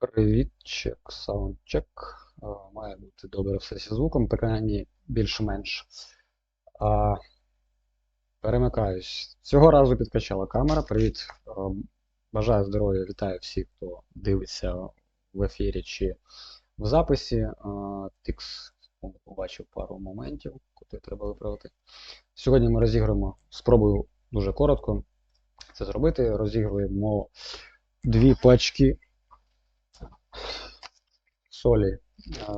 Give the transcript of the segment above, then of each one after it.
Привіт, чек, саундчек. Має бути добре все зі звуком, принаймні більш-менш. Перемикаюсь. Цього разу підкачала камера. Привіт. Бажаю здоров'я, вітаю всіх, хто дивиться в ефірі чи в записі. Тікс побачив пару моментів, котрі треба виправити. Сьогодні ми розіграємо, спробую дуже коротко це зробити. Розігруємо дві пачки солі е,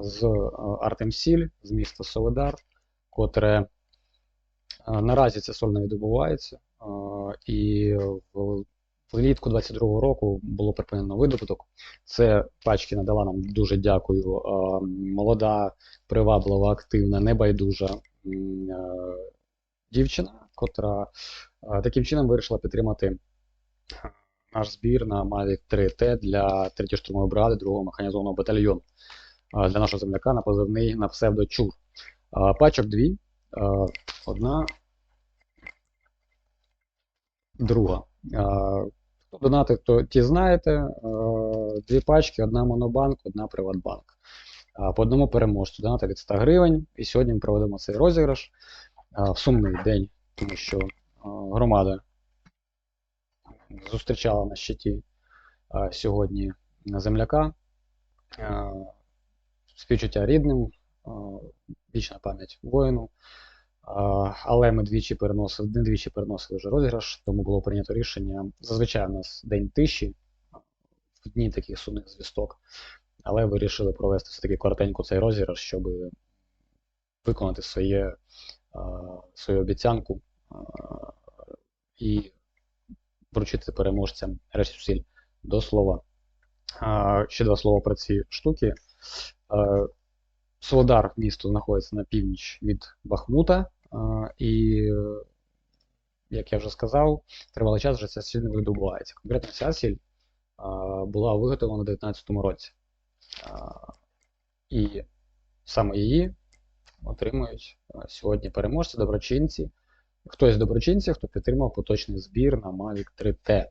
з Артемсіль з міста Солидар, котре е, наразі ця соль не видобувається. е, І влітку 22-го року було припинено видобуток. Це пачки надала нам дуже дякую. Молода, приваблива, активна, небайдужа дівчина, котра таким чином вирішила підтримати наш збір на Mavic 3T для 3-ї штурмової бригади 2-го механізованого батальйону для нашого земляка на позивний на псевдо Чур. Пачок дві. Одна. Друга. Хто донатив, то ті знаєте. Дві пачки, одна Монобанк, одна Приватбанк. По одному переможцю. Донати від 100 гривень. І сьогодні ми проведемо цей розіграш в сумний день, тому що громада зустрічала на щиті сьогодні земляка. Співчуття рідним, вічна пам'ять воїну. Але ми двічі переносили, не двічі переносили вже розіграш, тому було прийнято рішення. Зазвичай у нас день тиші в дні таких сумних звісток, але вирішили провести все-таки коротенько цей розіграш, щоб виконати своє, свою обіцянку і вручити переможцям решті зусиль до слова. Ще два слова про ці штуки. Солодар місто знаходиться на північ від Бахмута, і, як я вже сказав, тривалий час вже ця сіль не видобувається. Конкретно ця сіль була виготовлена у 2019 році. І саме її отримують сьогодні переможці, доброчинці. Хтось з доброчинців, хто підтримав поточний збір на Mavic 3T.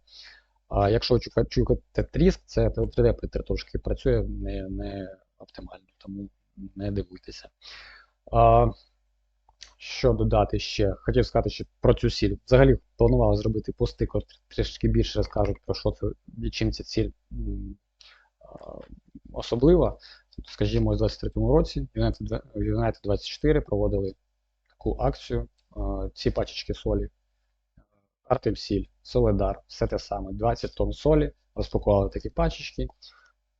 А якщо чука- чуєте тріск, це 3D принтер трошки працює не, не оптимально, тому не дивуйтеся. А, що додати ще? Хотів сказати ще про цю сіль. Взагалі планував зробити пости, котрі трішки більше розкажуть про що це чим ця ціль особлива. Тобто, скажімо, у 23-му році дв- United 24 проводили таку акцію. А, Ці пачечки солі Артемсіль, Соледар, все те саме. 20 тонн солі, розпакували такі пачечки.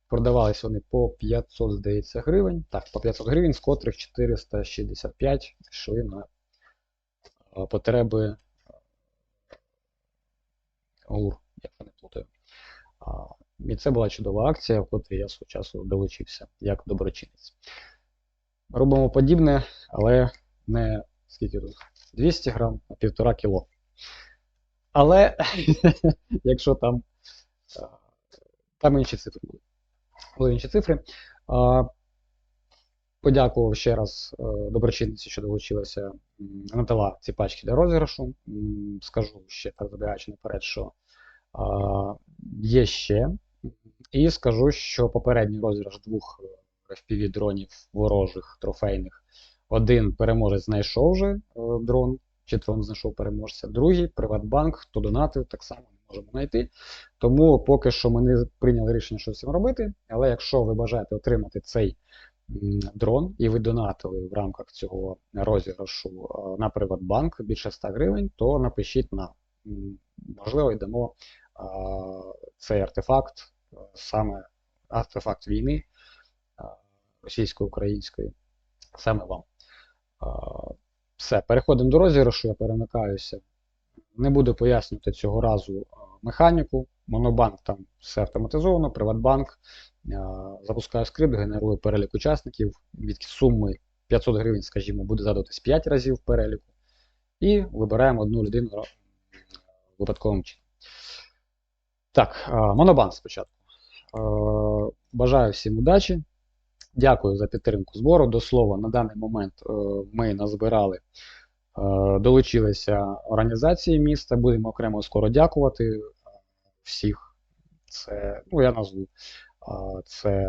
Продавались вони по 500, здається, гривень. Так, по 500 гривень, з котрих 465 йшли на е, потреби ГУР, як я не плутаю. І це була чудова акція, в котрій я свого часу долучився як доброчинець. Робимо подібне, але не скільки тут? 200 грам, а півтора кіло. Але якщо там, е, там інші цифри. Були інші цифри. Подякував ще раз е, доброчинниці, що долучилася, надала ці пачки для розіграшу. Скажу ще так наперед, що є ще. І скажу, що попередній розіграш двох е, FPV-дронів ворожих трофейних. Один переможець знайшов вже е, дрон, чи дрон знайшов переможця. Другий Приватбанк, хто донатив, так само не можемо знайти. Тому поки що ми не прийняли рішення, що цим робити. Але якщо ви бажаєте отримати цей дрон і ви донатили в рамках цього розіграшу е, на Приватбанк більше 100 гривень, то напишіть нам. М, Можливо, йдемо цей артефакт, е, саме артефакт війни російсько-української, саме вам. Все, переходимо до розіграшу, я перемикаюся. Не буду пояснювати цього разу механіку. Монобанк там все автоматизовано, Приватбанк. а, Запускаю скрипт, генерує перелік учасників. Від суми 500 гривень, скажімо, буде задатись 5 разів переліку. І вибираємо одну людину ра- випадковим чином. Так, Монобанк спочатку. Бажаю всім удачі. Дякую за підтримку збору. До слова, на даний момент е, ми назбирали, е, долучилися організації міста. Будемо окремо скоро дякувати е, всіх. Це, ну, я назву Це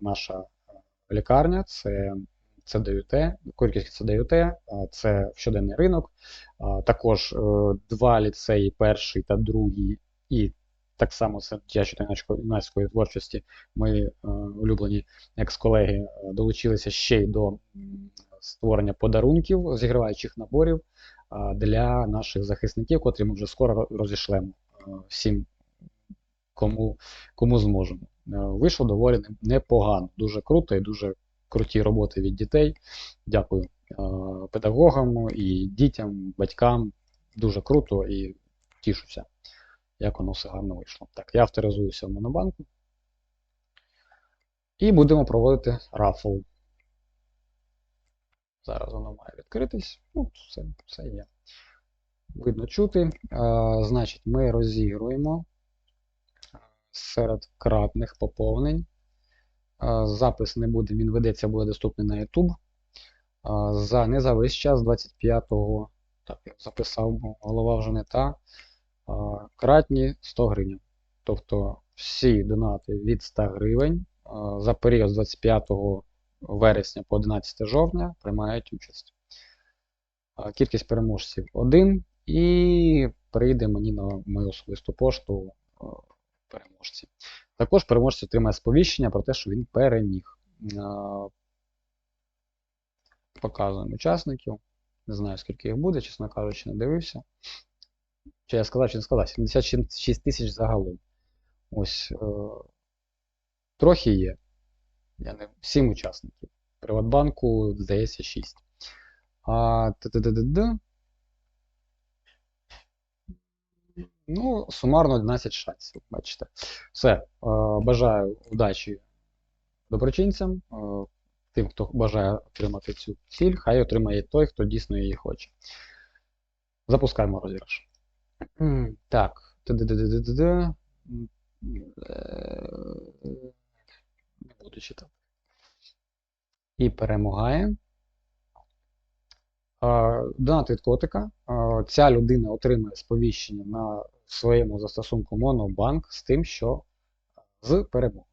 наша лікарня, це ЦДЮТ, Корківський ЦДЮТ, це щоденний ринок. Також два ліцеї, перший та другий, і так само це дитячої та юнацької творчості. Ми е, улюблені екс-колеги е, долучилися ще й до створення подарунків, зігріваючих наборів а, для наших захисників, котрі ми вже скоро розішлемо е, всім, кому, кому зможемо. Е, Вийшло доволі непогано, дуже круто і дуже круті роботи від дітей. Дякую е, педагогам і дітям, батькам. Дуже круто і тішуся, як воно все гарно вийшло. Так, я авторизуюся в Монобанку. І будемо проводити рафл. Зараз воно має відкритись. Ну, все, все є. Видно чути. А, значить, ми розігруємо серед кратних поповнень. А, запис не буде, він ведеться, буде доступний на YouTube. А, за не за весь час 25-го. Так, я записав, голова вже не та. Кратні 100 гривень. Тобто всі донати від 100 гривень за період з 25 вересня по 11 жовтня приймають участь. Кількість переможців 1 і прийде мені на мою особисту пошту переможці. Також переможець отримає сповіщення про те, що він переміг. Показуємо учасників. Не знаю, скільки їх буде, чесно кажучи, не дивився. Чи я сказав, чи не сказав? 76 тисяч загалом. Ось. Е, трохи є. Я не... 7 учасників. Приватбанку, здається, 6. А, т-т-т-т-т. Ну, сумарно 11 шансів, бачите. Все. Е, бажаю удачі доброчинцям. Е, тим, хто бажає отримати цю ціль, хай отримає той, хто дійсно її хоче. Запускаємо розіграш. Так. Е, Не буду читати. І перемагає. Донат від котика. Ця людина отримає сповіщення на своєму застосунку Monobank з тим, що з перемогою.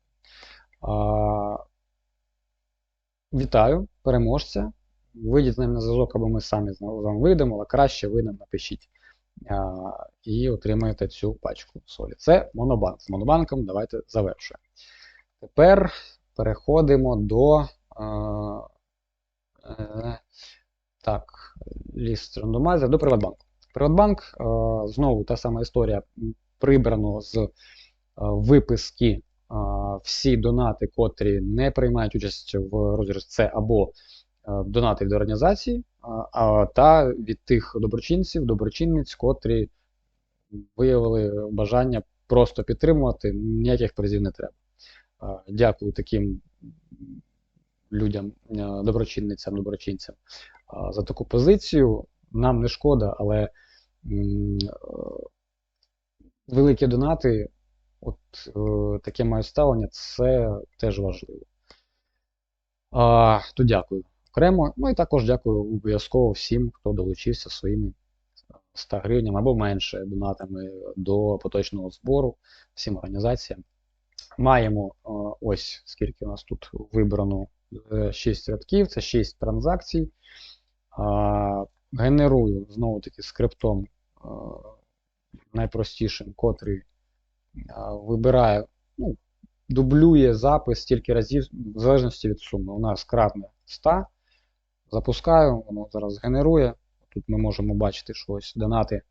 Вітаю переможця. Вийдіть з ним на зв'язок, або ми самі з вами вийдемо, але краще ви нам напишіть. І отримаєте цю пачку солі. Це Монобанк. З Монобанком давайте завершуємо. Тепер переходимо до. Е, так, ліст рандомайзер до Приватбанку. Приватбанк, знову та сама історія. Прибрано з виписки всі донати, котрі не приймають участь в розіграші, це або е, донати від організації, та від тих доброчинців, доброчинниць, котрі виявили бажання просто підтримувати, ніяких призів не треба. Дякую таким людям, е, доброчинницям, доброчинцям за таку позицію. Нам не шкода, але е, великі донати, от е, таке моє ставлення, це теж важливо. А, то дякую окремо. Ну і також дякую обов'язково всім, хто долучився своїми 100 гривнями або менше донатами до поточного збору, всім організаціям. Маємо е, ось скільки у нас тут вибрано 6 рядків, це 6 транзакцій. Генерую знову таки скриптом е, найпростішим, котрий вибирає, ну, дублює запис стільки разів, в залежності від суми. У нас кратне 100. Запускаю, воно зараз генерує. Тут ми можемо бачити, що ось донати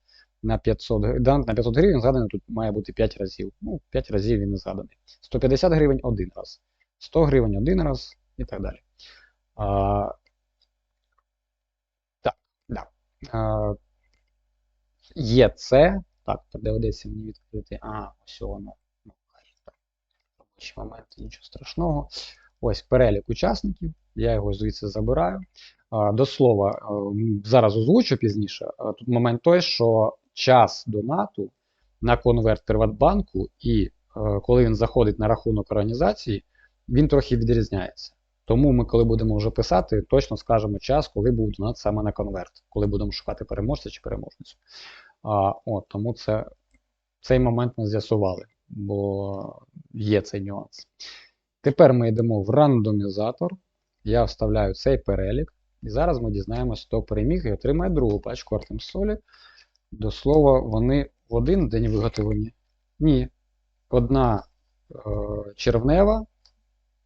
на 500, донат на 500 гривень згаданий тут має бути 5 разів. Ну, 5 разів він згаданий. 150 гривень один раз. 100 гривень один раз і так далі. А, так, да. А, є це. Так, доведеться мені відкрити. А, ось воно. Ну, хай так. Нічого страшного. Ось перелік учасників. Я його звідси забираю. До слова, е, зараз озвучу пізніше. Тут момент той, що час донату на конверт Приватбанку, і е, коли він заходить на рахунок організації, він трохи відрізняється. Тому ми, коли будемо вже писати, точно скажемо час, коли був донат саме на конверт, коли будемо шукати переможця чи переможницю. А, от, тому це, цей момент ми з'ясували. бо є цей нюанс. Тепер ми йдемо в рандомізатор. Я вставляю цей перелік. І зараз ми дізнаємося, хто переміг і отримає другу пачку Артемсолі. До слова, вони в один день виготовлені? Ні. Одна е, червнева,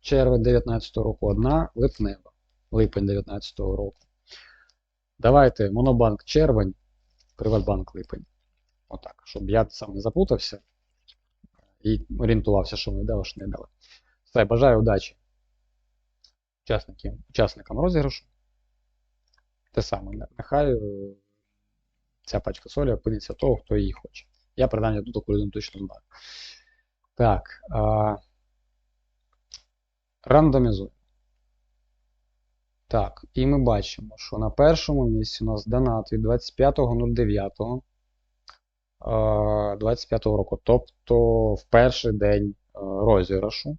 червень 19 року, одна липнева, липень 19 року. Давайте Монобанк червень, Приватбанк липень. Отак, щоб я сам не заплутався і орієнтувався, що ми дали, що не дали. Все, бажаю удачі учасникам, учасникам розіграшу. Те саме, нехай е, ця пачка солі опиниться того, хто її хоче. Я принаймні тут таку людину точно знаю. Так. А, рандомізуємо. Так, і ми бачимо, що на першому місці у нас донат від 25.09. 25 року, тобто в перший день е, розіграшу.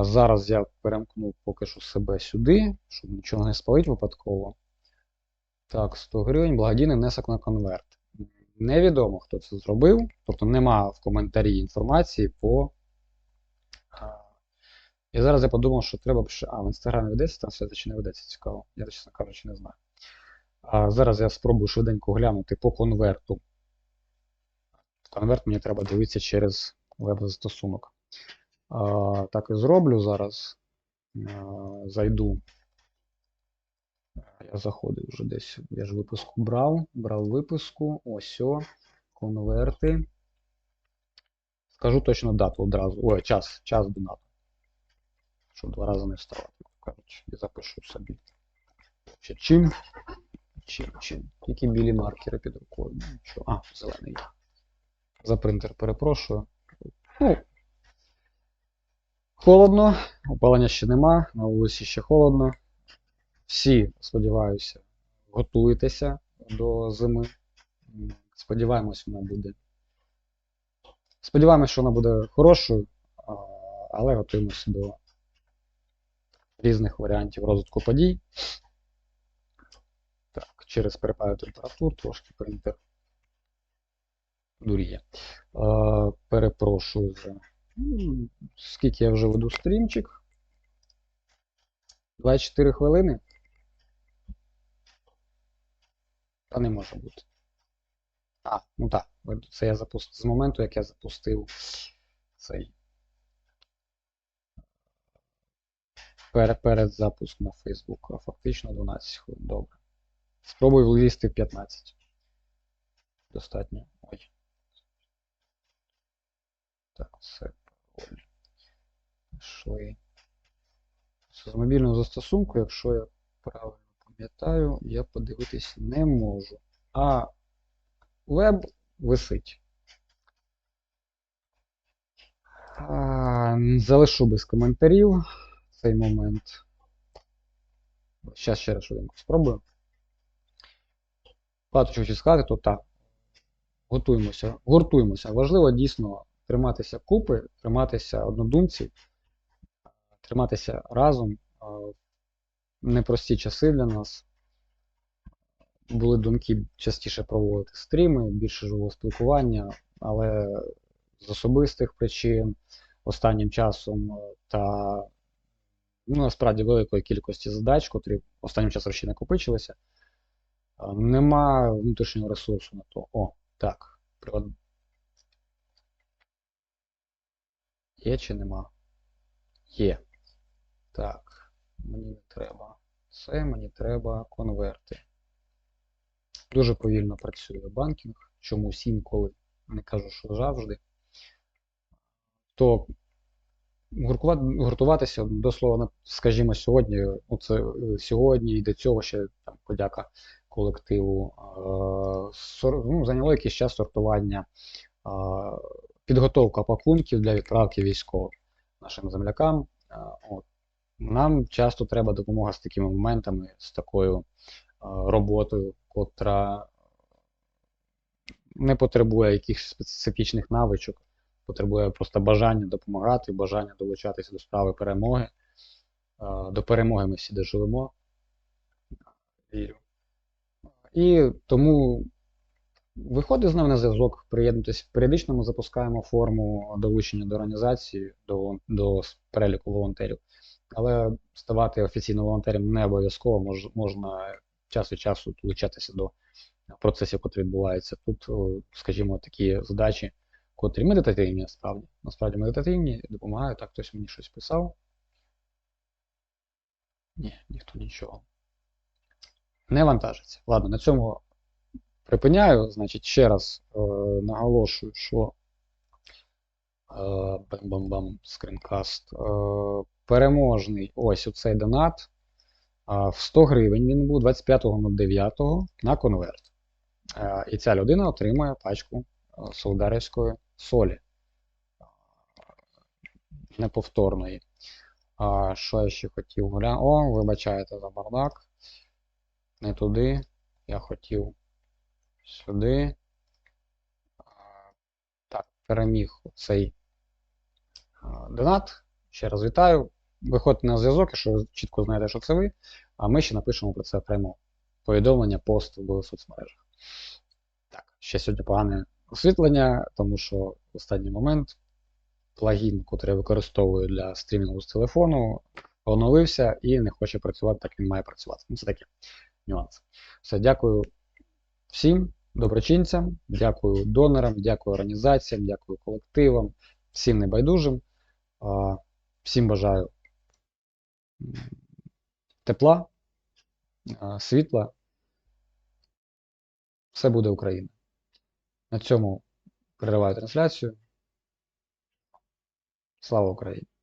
Зараз я перемкну поки що себе сюди, щоб нічого не спалити випадково. Так, 100 гривень, благодійний внесок на конверт. Невідомо, хто це зробив, тобто нема в коментарі інформації по. І зараз я подумав, що треба б ще. А, в інстаграмі ведеться там це чи не ведеться, цікаво. Я, чесно кажучи, не знаю. А Зараз я спробую швиденько глянути по конверту. Конверт мені треба дивитися через веб-застосунок. Так і зроблю зараз. Зайду. Я заходив вже десь. Я ж випуску брав. Брав випуску. Ось. Конверти. Скажу точно дату одразу. Ой, час, час донату. Щоб два рази не вставати. І запишу собі. Ще чим? Чим, чим? Тільки білі маркери під рукою. Нічого. А, зелений. За принтер перепрошую. Ну, Холодно, опалення ще нема, на вулиці ще холодно. Всі, сподіваюся, готуєтеся до зими. Сподіваємось, вона буде. Сподіваємось, що вона буде хорошою, але готуємося до різних варіантів розвитку подій. Так, через перепади температур трошки принтер дуріє. Перепрошую за. Скільки я вже веду стрімчик? 24 хвилини? Та не може бути. А, ну так. Це я запустив з моменту, як я запустив цей. Перед, запуск на Facebook, а фактично 12 хвилин. Добре. Спробую влізти в 15. Достатньо. Ой. Так, пароль. Пішли. З мобільного застосунку, якщо я правильно пам'ятаю, я подивитись не можу. А веб висить. А, залишу без коментарів цей момент. Зараз ще раз швиденько спробую. Багато чого хочу сказати, то так. Готуємося, гуртуємося. Важливо дійсно триматися купи, триматися однодумців, триматися разом. Непрості часи для нас. Були думки частіше проводити стріми, більше живого спілкування, але з особистих причин останнім часом е, та ну, насправді великої кількості задач, котрі останнім часом ще накопичилися, е, нема внутрішнього ресурсу на то. О, так. Є чи нема? Є. Так. Мені не треба це, мені треба конверти. Дуже повільно працює банкінг, чомусь інколи, не кажу, що завжди. То гуртуватися до слова, скажімо, сьогодні, оце сьогодні і до цього ще там, подяка колективу. е, сор- ну, зайняло якийсь час сортування, е, підготовка пакунків для відправки військових нашим землякам. От. Нам часто треба допомога з такими моментами, з такою роботою, котра не потребує якихось специфічних навичок, потребує просто бажання допомагати, бажання долучатися до справи перемоги. До перемоги ми всі доживемо. Вірю. І тому Виходить з нами на зв'язок, приєднуйтесь. Періодично ми запускаємо форму долучення до організації, до, до переліку волонтерів. Але ставати офіційним волонтером не обов'язково, мож, можна час від часу долучатися до процесів, які відбуваються. Тут, скажімо, такі задачі, котрі медитативні насправді. Насправді медитативні, допомагають. Так, хтось мені щось писав. Ні, ніхто нічого. Не вантажиться. Ладно, на цьому припиняю. Значить, ще раз е, наголошую, що е, бам-бам-бам, скринкаст. Е, переможний ось оцей донат. А, в 100 гривень він був 25.09 на конверт. Е, І ця людина отримує пачку е, солдарівської солі. Е, Неповторної. А, що я ще хотів глянути? О, вибачайте за бардак. Не туди. Я хотів сюди. Так, переміг цей донат. Ще раз вітаю. Виходьте на зв'язок, якщо ви чітко знаєте, що це ви. А ми ще напишемо про це окремо повідомлення, пост в соцмережах. Так, ще сьогодні погане освітлення, тому що в останній момент плагін, який я використовую для стрімінгу з телефону, оновився і не хоче працювати, так він має працювати. Ну, це такі нюанси. Все, дякую всім доброчинцям, дякую донорам, дякую організаціям, дякую колективам, всім небайдужим. Всім бажаю тепла, світла. Все буде Україна. На цьому перериваю трансляцію. Слава Україні!